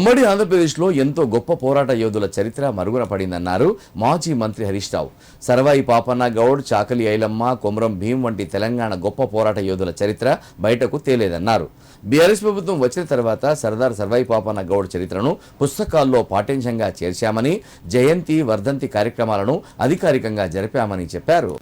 ఉమ్మడి ఆంధ్రప్రదేశ్లో ఎంతో గొప్ప పోరాట యోధుల చరిత్ర మరుగున పడిందన్నారు మాజీ మంత్రి హరీష్ రావు. సర్వాయి పాపన్న గౌడ్ చాకలి ఐలమ్మ కొమరం భీం వంటి తెలంగాణ గొప్ప పోరాట యోధుల చరిత్ర బయటకు తేలేదన్నారు. బీఆర్ఎస్ ప్రభుత్వం వచ్చిన తర్వాత సర్దార్ సర్వాయి పాపన్న గౌడ్ చరిత్రను పుస్తకాల్లో పాఠ్యాంశంగా చేర్చామని జయంతి వర్ధంతి కార్యక్రమాలను అధికారికంగా జరిపామని చెప్పారు.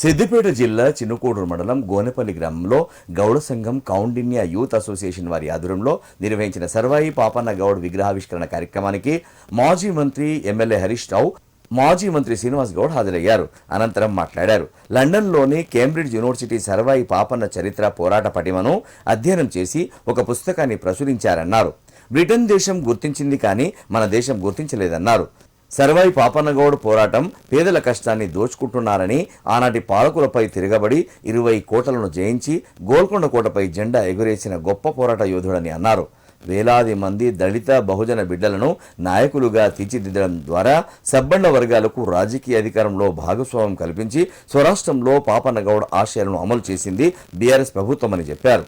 సిద్దిపేట జిల్లా చిన్నకోడూరు మండలం గోనెపల్లి గ్రామంలో గౌడ సంఘం కౌండిన్య యూత్ అసోసియేషన్ వారి ఆధ్వర్యంలో నిర్వహించిన సర్వాయి పాపన్న గౌడ్ విగ్రహావిష్కరణ కార్యక్రమానికి మాజీ మంత్రి ఎమ్మెల్యే హరీష్ రావు మాజీ మంత్రి శ్రీనివాస్ గౌడ్ హాజరయ్యారు. అనంతరం మాట్లాడారు. లండన్లోని కేంబ్రిడ్జ్ యూనివర్సిటీ సర్వాయి పాపన్న చరిత్ర పోరాట పటిమను అధ్యయనం చేసి ఒక పుస్తకాన్ని ప్రచురించారన్నారు. బ్రిటన్ దేశం గుర్తించింది కానీ మన దేశం గుర్తించలేదన్నారు. సర్వై పాపన్నగౌడ్ పోరాటం పేదల కష్టాన్ని దోచుకుంటున్నారని ఆనాటి పాలకులపై తిరగబడి ఇరవై కోటలను జయించి గోల్కొండ కోటపై జెండా ఎగురేసిన గొప్ప పోరాట యోధుడని అన్నారు. వేలాది మంది దళిత బహుజన బిడ్డలను నాయకులుగా తీర్చిదిద్దడం ద్వారా సబ్బండ వర్గాలకు రాజకీయ అధికారంలో భాగస్వామ్యం కల్పించి స్వరాష్ట్రంలో పాపన్నగౌడ్ ఆశయాలను అమలు చేసింది బీఆర్ఎస్ ప్రభుత్వమని చెప్పారు.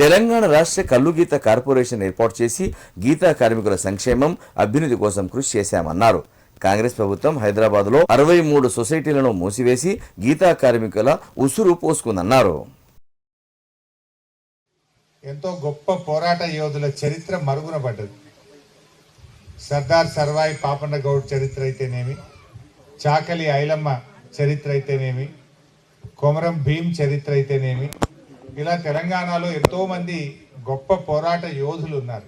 తెలంగాణ రాష్ట్ర కల్లు గీత కార్పొరేషన్ ఏర్పాటు చేసి గీతా కార్మికుల సంక్షేమం అభ్యున్నతి కోసం కృషి చేశామన్నారు. కాంగ్రెస్ ప్రభుత్వం హైదరాబాద్లో అరవై మూడు సొసైటీలను మూసివేసి గీతా కార్మికుల ఉసురు పోసుకుందన్నారు. ఎంతో గొప్ప పోరాట యోధుల చరిత్ర మరుగున పడ్డది. సర్దార్ సర్వాయి పాపన్న గౌడ్ చరిత్ర అయితేనేమి చాకలి ఐలమ్మ చరిత్ర అయితేనేమి కొమరం భీం చరిత్ర అయితేనేమి ఇలా తెలంగాణలో ఎంతో మంది గొప్ప పోరాట యోధులు ఉన్నారు.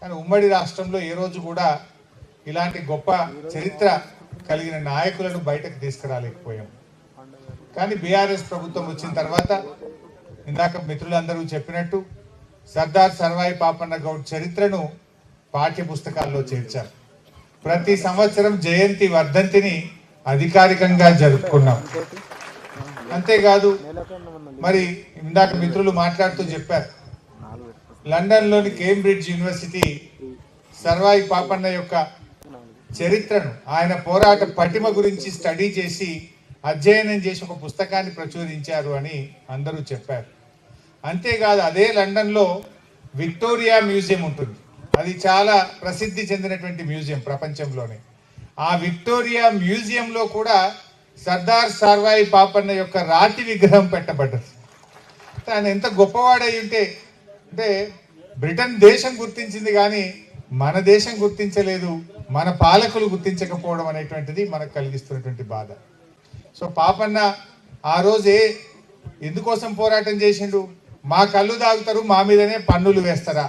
కానీ ఉమ్మడి రాష్ట్రంలో ఏ రోజు కూడా ఇలాంటి గొప్ప చరిత్ర కలిగిన నాయకులను బయటకు తీసుకురాలేకపోయాం. కానీ బీఆర్ఎస్ ప్రభుత్వం వచ్చిన తర్వాత ఇందాక మిత్రులందరూ చెప్పినట్టు సర్దార్ సర్వాయి పాపన్న గౌడ్ చరిత్రను పాఠ్య పుస్తకాల్లో చేర్చారు. ప్రతి సంవత్సరం జయంతి వర్ధంతిని అధికారికంగా జరుపుకున్నాం. అంతేకాదు మరి ఇందాక మిత్రులు మాట్లాడుతూ చెప్పారు లండన్లోని కేంబ్రిడ్జ్ యూనివర్సిటీ సర్వాయి పాపన్న యొక్క చరిత్రను ఆయన పోరాట పటిమ గురించి స్టడీ చేసి అధ్యయనం చేసి ఒక పుస్తకాన్ని ప్రచురించారు అని అందరూ చెప్పారు. అంతేకాదు అదే లండన్లో విక్టోరియా మ్యూజియం ఉంటుంది. అది చాలా ప్రసిద్ధి చెందినటువంటి మ్యూజియం ప్రపంచంలోనే. ఆ విక్టోరియా మ్యూజియంలో కూడా సర్దార్ సార్వాయి పాపన్న యొక్క రాతి విగ్రహం పెట్టబడ్డది. ఆయన ఎంత గొప్పవాడై ఉంటే అంటే బ్రిటన్ దేశం గుర్తించింది కానీ మన దేశం గుర్తించలేదు మన పాలకులు గుర్తించకపోవడం అనేటువంటిది మనకు కలిగిస్తున్నటువంటి బాధ. సో పాపన్న ఆ రోజే ఎందుకోసం పోరాటం చేసిండు? మా కళ్ళు తాగుతారు మా మీదనే పన్నులు వేస్తారా?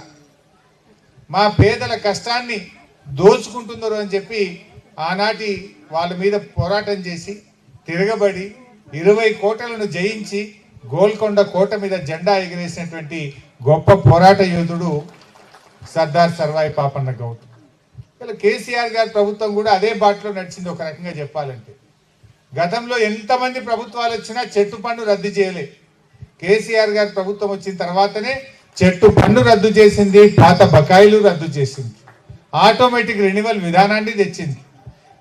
మా పేదల కష్టాన్ని దోచుకుంటున్నారు అని చెప్పి ఆనాటి వాళ్ళ మీద పోరాటం చేసి తిరగబడి ఇరవై కోటలను జయించి గోల్కొండ కోట మీద జెండా ఎగిరేసినటువంటి గొప్ప పోరాట యోధుడు సర్దార్ సర్వాయి పాపన్న గౌడ్. ఇలా కేసీఆర్ గారి ప్రభుత్వం కూడా అదే బాటలో నడిచింది ఒక రకంగా చెప్పాలంటే. గతంలో ఎంతమంది ప్రభుత్వాలు వచ్చినా చెట్టు పన్ను రద్దు చేయలే. కేసీఆర్ గారి ప్రభుత్వం వచ్చిన తర్వాతనే చెట్టు పన్ను రద్దు చేసింది పాత బకాయిలు రద్దు చేసింది. ఆటోమేటిక్ రెన్యువల్ విధానాన్ని తెచ్చింది.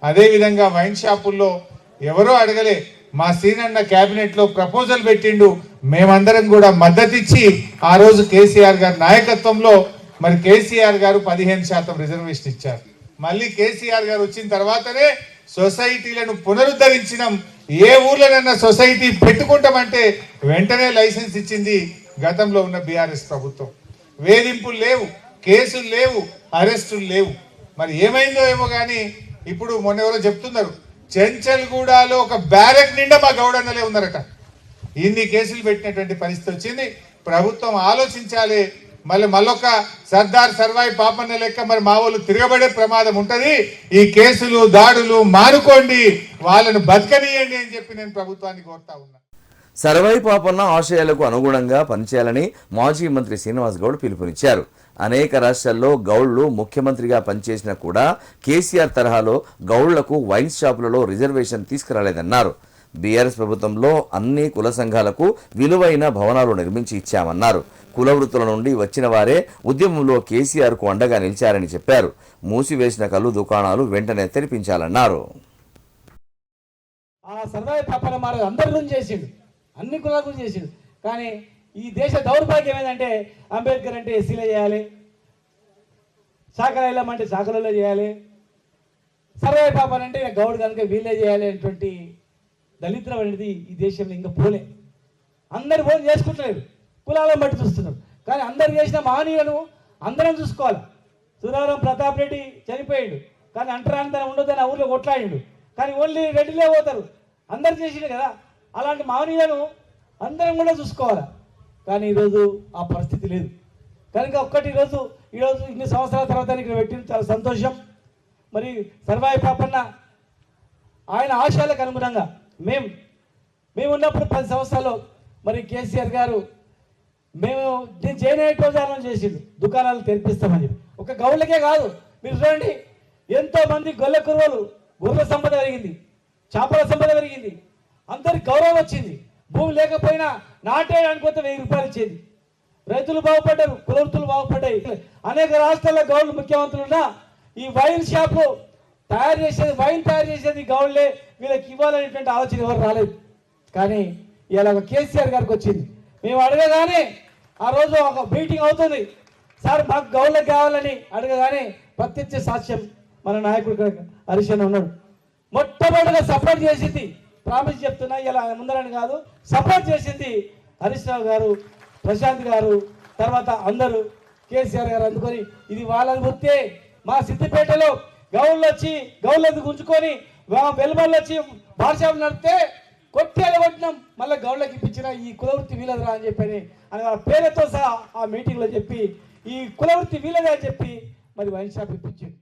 అదేవిధంగా వైన్ షాపుల్లో ఎవరో అడగలే మా సీనన్న క్యాబినెట్లో ప్రపోజల్ పెట్టిండు మేమందరం కూడా మద్దతిచ్చి ఆ రోజు కేసీఆర్ గారి నాయకత్వంలో మరి కేసీఆర్ గారు పదిహేను శాతం రిజర్వేషన్ ఇచ్చారు. మళ్ళీ కేసీఆర్ గారు వచ్చిన తర్వాతనే సొసైటీలను పునరుద్ధరించినాం. ఏ ఊర్లోనైనా సొసైటీ పెట్టుకుంటామంటే వెంటనే లైసెన్స్ ఇచ్చింది గతంలో ఉన్న బీఆర్ఎస్ ప్రభుత్వం. వేధింపులు లేవు కేసులు లేవు అరెస్టులు లేవు. మరి ఏమైందో ఏమో కానీ ఇప్పుడు మొన్న ఎవరో చెప్తున్నారు చెంచల్గూడలో ఒక బ్యారెక్ నిండా మా గౌడన్నలే ఉన్నారట. ఇన్ని కేసులు పెట్టినటువంటి పరిస్థితి వచ్చింది. ప్రభుత్వం ఆలోచించాలి మళ్ళీ మళ్ళొక సర్దార్ సర్వాయి పాపన్న లెక్క మరి మా వాళ్ళు తిరగబడే ప్రమాదం ఉంటుంది. ఈ కేసులు దాడులు మానుకోండి. వాళ్ళను బతకనీయండి అని చెప్పి నేను ప్రభుత్వాన్ని కోరుతా ఉన్నా. సర్వాయి పాపన్న ఆశయాలకు అనుగుణంగా పనిచేయాలని మాజీ మంత్రి శ్రీనివాస్ గౌడ్ పిలుపునిచ్చారు. అనేక రాష్ట్రాల్లో గౌళ్ళు ముఖ్యమంత్రిగా పనిచేసినా కూడా కేసీఆర్ తరహాలో గౌళ్ళకు వైన్ షాపులలో రిజర్వేషన్ తీసుకురాలేదన్నారు. బీఆర్ఎస్ ప్రభుత్వంలో అన్ని కుల సంఘాలకు విలువైన భవనాలు నిర్మించి ఇచ్చామన్నారు. కుల వృత్తుల నుండి వచ్చిన వారే ఉద్యమంలో కేసీఆర్కు అండగా నిలిచారని చెప్పారు. మూసివేసిన కళ్ళు దుకాణాలు వెంటనే తెరిపించాలన్నారు. ఆ సర్వాయి తప్పన మార అందరి గురించి చేసిండు. అన్ని కులాల గురించి చేసిండు. కానీ ఈ దేశ దౌర్భాగ్యం ఏంటంటే అంబేద్కర్ అంటే ఎస్సీలో చేయాలి. శాఖలు వెళ్ళమంటే శాఖలలో చేయాలి. సర్వే పాపన్ అంటే గౌడ్ కనుక వీళ్ళే చేయాలి అనేటువంటి దళిద్రం అనేది ఈ దేశంలో ఇంకా పోలే. అందరు భోజనం చేసుకుంటలేరు. కులాలను బట్టి చూస్తున్నారు కానీ అందరు చేసిన మహనీయులను అందరం చూసుకోవాలి. సురారం ప్రతాప్ రెడ్డి చనిపోయాడు. కానీ అంటరానితనం ఉండొద్దని ఆ ఊర్లో కొట్లాడాడు. కానీ ఓన్లీ రెడ్డిలే పోతారు. అందరు చేసిండు కదా. అలాంటి మహనీయులను అందరం కూడా చూసుకోవాలి. కానీ ఈరోజు ఆ పరిస్థితి లేదు. కనుక ఒక్కటి ఈరోజు ఈరోజు ఇన్ని సంవత్సరాల తర్వాత ఇక్కడ పెట్టిన చాలా సంతోషం. మరి సర్వాయి పాపన్న ఆయన ఆశయాలకు అనుగుణంగా మేము మేము ఉన్నప్పుడు పది సంవత్సరాలు మరి కేసీఆర్ గారు మేము నేను చేయని ప్రోజాలను చేసిండు. దుకాణాలు తెరిపిస్తామని చెప్పి. ఒక గౌళ్ళకే కాదు. మీరు చూడండి ఎంతో మంది గొల్ల కురువలు గొర్రెల సంపద పెరిగింది చేపల సంపద పెరిగింది. అందరికి గౌరవం వచ్చింది. భూమి లేకపోయినా నాటేయడానికి కొత్త వెయ్యి రూపాయలు ఇచ్చేది. రైతులు బాగుపడ్డారు కులవృత్తులు బాగుపడ్డాయి. అనేక రాష్ట్రాల్లో గౌళ్ళు ముఖ్యమంత్రులున్నా ఈ వైన్ షాపు తయారు చేసేది వైన్ తయారు చేసేది గౌళ్ళే. వీళ్ళకి ఇవ్వాలనేటువంటి ఆలోచన ఎవరు రాలేదు. కానీ ఇలా కేసీఆర్ గారికి వచ్చింది. మేము అడగగానే ఆ రోజు ఒక మీటింగ్ అవుతుంది. సార్ మాకు గౌళ్ళకి కావాలని అడగగానే ప్రత్యక్ష సాక్ష్యం మన నాయకుడు హరిశన్ ఉన్నాడు. మొట్టమొదటిగా సపోర్ట్ చేసింది. ప్రామిస్ చెప్తున్నా ఇలా ముందరని కాదు సపోర్ట్ చేసింది హరీష్ రావు గారు ప్రశాంత్ గారు తర్వాత అందరూ కేసీఆర్ గారు అందుకొని ఇది వాళ్ళని గుర్తే మా సిద్దిపేటలో గౌళ్ళు వచ్చి గౌళ్ళది గుంజుకొని వెలుమల్లు వచ్చి భాషలు నడితే కొట్టేలు కొట్టినాం. మళ్ళీ గౌళ్ళకి ఇప్పించిన ఈ కులవృత్తి వీలదురా అని చెప్పని అని వాళ్ళ పేరుతో సహా ఆ మీటింగ్లో చెప్పి ఈ కులవృత్తి వీలదే అని చెప్పి మరి వైన్ షాప్ ఇప్పించింది